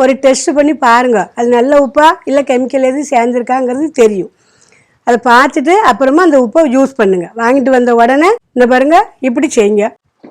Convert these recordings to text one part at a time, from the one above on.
ஒரு டெஸ்ட் பண்ணி பாருங்கள் அது நல்ல உப்பா இல்லை கெமிக்கல் எதுவும் சேர்ந்துருக்காங்கிறது தெரியும். அதை பார்த்துட்டு அப்புறமா அந்த உப்பை யூஸ் பண்ணுங்கள் வாங்கிட்டு வந்த உடனே இந்த பாருங்க இப்படி செய்யுங்க.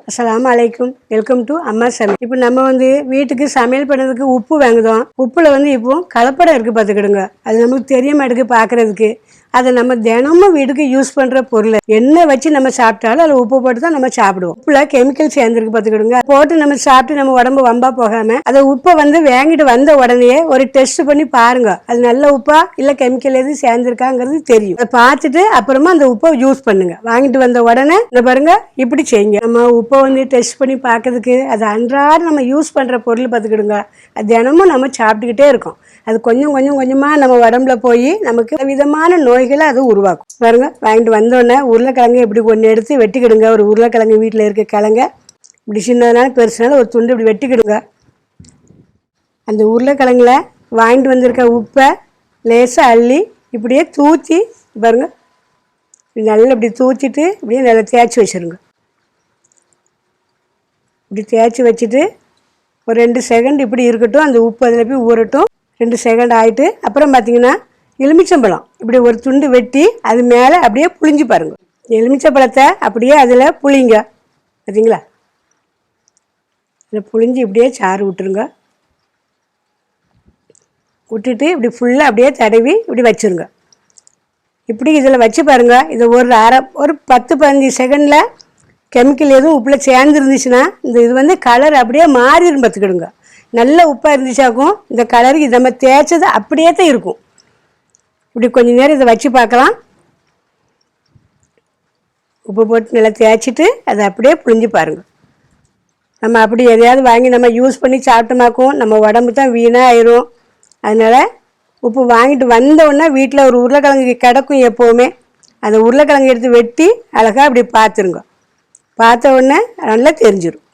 அஸ்லாம் அலைக்கும். வெல்கம் டு அம்மா சமையல். இப்போ நம்ம வந்து வீட்டுக்கு சமையல் பண்ணுறதுக்கு உப்பு வாங்குதோம் உப்பில் வந்து இப்போ கலப்படம் இருக்குது பார்த்துக்கிடுங்க. அது நமக்கு தெரிய மாட்டேங்குது பார்க்குறதுக்கு. அதை நம்ம தினமும் வீட்டுக்கு யூஸ் பண்ணுற பொருள் என்ன வச்சு நம்ம சாப்பிட்டாலும் அதில் உப்பு போட்டு தான் நம்ம சாப்பிடுவோம். உப்புல கெமிக்கல் சேர்ந்துருக்கு பார்த்துக்கிடுங்க. போட்டு நம்ம சாப்பிட்டு நம்ம உடம்பு வம்பா போகாமல் அதை உப்பை வந்து வாங்கிட்டு வந்த உடனே ஒரு டெஸ்ட் பண்ணி பாருங்க. அது நல்ல உப்பா இல்லை கெமிக்கல் எதுவும் சேர்ந்துருக்காங்கிறது தெரியும். அதை பார்த்துட்டு அப்புறமா அந்த உப்பை யூஸ் பண்ணுங்க. வாங்கிட்டு வந்த உடனே இந்த பாருங்க இப்படி செய்யுங்க. நம்ம உப்பை வந்து டெஸ்ட் பண்ணி பார்க்கறதுக்கு அது அன்றாடம் நம்ம யூஸ் பண்ணுற பொருள் பார்த்துக்கிடுங்க. அது தினமும் நம்ம சாப்பிட்டுக்கிட்டே இருக்கோம். அது கொஞ்சம் கொஞ்சம் கொஞ்சமாக நம்ம உடம்புல போய் நமக்கு விதமான நோய்களை அது உருவாக்கும். பாருங்க வாங்கிட்டு வந்தோடனே உருளைக்கிழங்கு இப்படி ஒன்று எடுத்து வெட்டிக்கிடுங்க. ஒரு உருளைக்கிழங்கு வீட்டில் இருக்க கிழங்க இப்படி சின்னதுனால பெருசுனால ஒரு துண்டு இப்படி வெட்டிக்கிடுங்க. அந்த உருளைக்கிழங்குல வாங்கிட்டு வந்திருக்க உப்பை லேசாக அள்ளி இப்படியே தூத்தி பாருங்க நல்லா இப்படி தூத்திட்டு இப்படியே நல்லா தேய்ச்சி வச்சுருங்க. இப்படி தேய்ச்சி வச்சுட்டு ஒரு ரெண்டு செகண்ட் இப்படி இருக்கட்டும். அந்த உப்பு அதில் போய் ஊறட்டும். ரெண்டு செகண்ட் ஆகிட்டு அப்புறம் பார்த்தீங்கன்னா எலுமிச்சம்பழம். இப்படி ஒரு துண்டு வெட்டி அது மேலே அப்படியே புளிஞ்சு பாருங்க. எலுமிச்சம்பழத்தை அப்படியே அதில் புளிங்க பார்த்தீங்களா அதில் புளிஞ்சு இப்படியே சாறு விட்டுருங்க. விட்டுட்டு இப்படி ஃபுல்லாக அப்படியே தடவி இப்படி வச்சுருங்க. இப்படி இதில் வச்சு பாருங்கள் இது ஒரு அரை ஒரு பத்து பதினஞ்சு செகண்டில் கெமிக்கல் எதுவும் உப்பில் சேர்ந்துருந்துச்சுன்னா இந்த இது வந்து கலர் அப்படியே மாறிடும் பார்த்துக்கிடுங்க நல்ல உப்பாக இருந்துச்சாக்கும் இந்த கலருக்கு இது நம்ம தேய்ச்சது அப்படியே தான் இருக்கும். இப்படி கொஞ்ச நேரம் இதை வச்சு பார்க்கலாம். உப்பு போட்டு நல்லா தேய்ச்சிட்டு அதை அப்படியே புழிஞ்சு பாருங்கள் நம்ம அப்படி எதையாவது வாங்கி நம்ம யூஸ் பண்ணி சாப்பிட்டோமாக்கும் நம்ம உடம்பு தான் வீணாக ஆயிரும் அதனால் உப்பு வாங்கிட்டு வந்த வீட்டில் ஒரு உருளைக்கிழங்கு கிடக்கும் எப்போவுமே. அந்த உருளைக்கிழங்கு எடுத்து வெட்டி அழகாக அப்படி பார்த்துருங்க. பார்த்த உடனே நல்லா தெரிஞ்சிடும்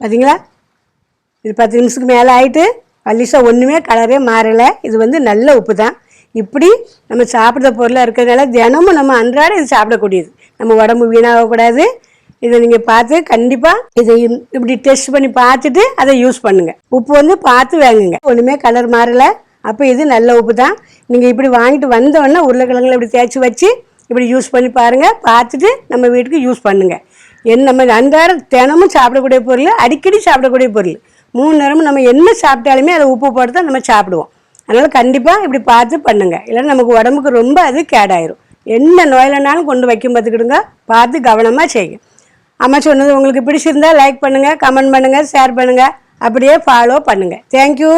பார்த்தீங்களா இது பத்து நிமிஷத்துக்கு மேலே ஆகிட்டு பல்லிசா ஒன்றுமே கலரே மாறலை. இது வந்து நல்ல உப்பு தான் இப்படி நம்ம சாப்பிட்ற பொருளாக இருக்கிறதுனால தினமும் நம்ம அன்றாடம் இது சாப்பிடக்கூடியது. நம்ம உடம்பு வீணாகக்கூடாது. இதை நீங்கள் பார்த்து கண்டிப்பாக இதை இப்படி டெஸ்ட் பண்ணி பார்த்துட்டு அதை யூஸ் பண்ணுங்கள் உப்பு வந்து பார்த்து வாங்குங்க. ஒன்றுமே கலர் மாறலை. அப்போ இது நல்ல உப்பு தான் நீங்கள் இப்படி வாங்கிட்டு வந்தோடனே உருளைக்கிழங்குல இப்படி தேய்ச்சி வச்சு இப்படி யூஸ் பண்ணி பாருங்கள் பார்த்துட்டு நம்ம வீட்டுக்கு யூஸ் பண்ணுங்கள் என் நம்ம அன்றாடம் தினமும் சாப்பிடக்கூடிய பொருள் அடிக்கடி சாப்பிடக்கூடிய பொருள். மூணு நேரமும் நம்ம என்ன சாப்பிட்டாலுமே அதை உப்பு போட்டு தான் நம்ம சாப்பிடுவோம். அதனால் கண்டிப்பாக இப்படி பார்த்து பண்ணுங்கள் இல்லைன்னா நமக்கு உடம்புக்கு ரொம்ப அது கேடாயிரும். என்ன நோயிலனாலும் கொண்டு வைக்கும் பார்த்துக்கிடுங்க. பார்த்து கவனமாக செய்யும் அம்மா சொன்னது உங்களுக்கு பிடிச்சிருந்தா லைக் பண்ணுங்கள் கமெண்ட் பண்ணுங்கள் ஷேர் பண்ணுங்கள் அப்படியே ஃபாலோ பண்ணுங்கள் தேங்க்யூ